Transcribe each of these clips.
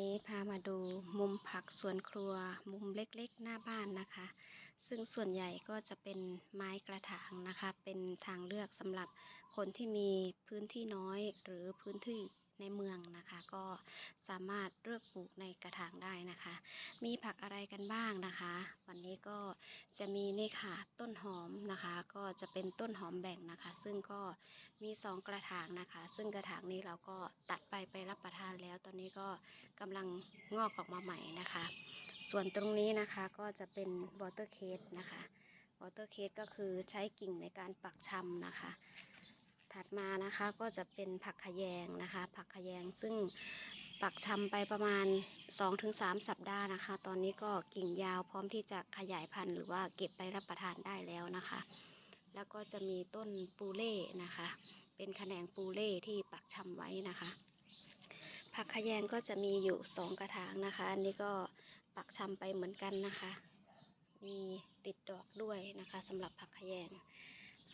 นี้พามาดูมุมผักสวนครัวมุมเล็กๆ หน้าบ้านนะคะ ซึ่งส่วนใหญ่ก็จะเป็นไม้กระถางนะคะ เป็นทางเลือกสำหรับคนที่มีพื้นที่น้อยหรือพื้นที่ ในเมืองนะคะ ก็สามารถเลือกปลูกในกระถางได้นะคะ มีผักอะไรกันบ้างนะคะ วันนี้ก็จะมีนี่ค่ะต้นหอมนะคะ ก็จะเป็นต้นหอมแบ่งนะคะ ซึ่งก็มีสองกระถางนะคะ ซึ่งกระถางนี้เราก็ตัดไปไปรับประทานแล้ว ตอนนี้ก็กำลังงอกออกมาใหม่นะคะ ส่วนตรงนี้นะคะก็จะเป็นวอเตอร์เคสนะคะวอเตอร์เคสก็คือใช้กิ่งในการปักชำนะคะ มานะคะ ก็จะเป็นผักขยงนะคะ ผักขยงซึ่งปักชำไปประมาณ 2-3 สัปดาห์นะคะ ตอนนี้ก็กิ่งยาวพร้อมที่จะขยายพันธุ์หรือว่าเก็บไปรับประทานได้แล้วนะคะ แล้วก็จะมีต้นปูเล่นะคะ เป็นแขนงปูเล่ที่ปักชำไว้นะคะ ผักขยงก็จะมีอยู่สองกระถางนะคะ อันนี้ก็ปักชำไปเหมือนกันนะคะ มีติดดอกด้วยนะคะสำหรับผักขยง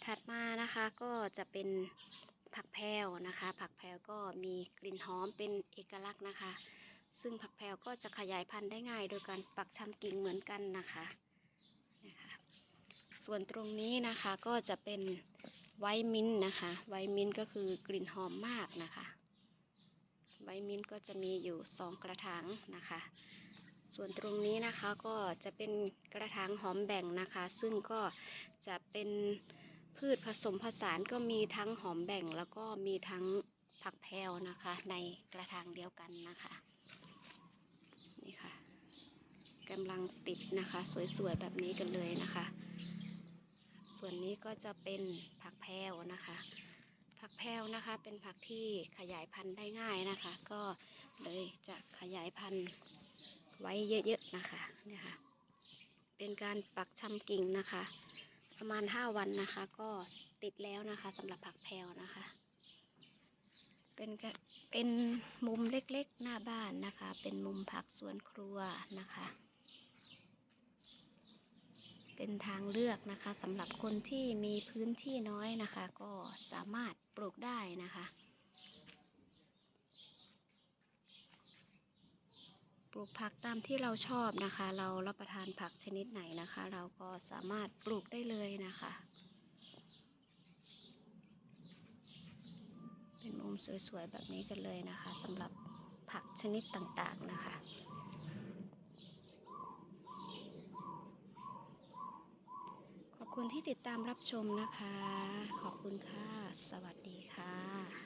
ถัดมา นะคะก็จะเป็นผักแพรวนะคะ ผักแพรวก็มีกลิ่นหอมเป็นเอกลักษณ์นะคะ ซึ่งผักแพรวก็จะขยายพันธุ์ได้ง่าย โดยการปักชำกิ่งเหมือนกันนะคะนะคะ ส่วนตรงนี้นะคะก็จะเป็นไวมินนะคะ ไวมินก็คือกลิ่นหอมมากนะคะ ไวมินก็จะมีอยู่สองกระถางนะคะ ส่วนตรงนี้นะคะก็จะเป็นกระถางหอมแบ่งนะคะ ซึ่งก็จะเป็น พืชผสมผสานก็มีทั้งหอมแบ่งแล้วก็มีทั้งผักแพรวนะคะ ในกระถางเดียวกันนะคะนี่ค่ะกำลังติดนะคะ สวยๆแบบนี้กันเลยนะคะ ส่วนนี้ก็จะเป็นผักแพรวนะคะ ผักแพรวนะคะ เป็นผักที่ขยายพันธุ์ได้ง่ายนะคะ ก็เลยจะขยายพันธุ์ไว้เยอะๆนะคะเนี่ยค่ะเป็นการปักชำกิ่งนะคะ ประมาณ 5 วันนะคะ ก็ติดแล้วนะคะสำหรับผักแพลวนะคะ เป็นเป็นมุมเล็กๆหน้าบ้านนะคะ เป็นมุมผักสวนครัวนะคะ เป็นทางเลือกนะคะสำหรับคนที่มีพื้นที่น้อยนะคะ ก็สามารถปลูกได้นะคะ ลูกผักตามที่เราชอบนะคะ เรารับประทานผักชนิดไหนนะคะ เราก็สามารถปลูกได้เลยนะคะ เป็นมุมสวยๆแบบนี้กันเลยนะคะสำหรับผักชนิดต่างๆนะคะขอบคุณที่ติดตามรับชมนะคะ ขอบคุณค่ะ สวัสดีค่ะ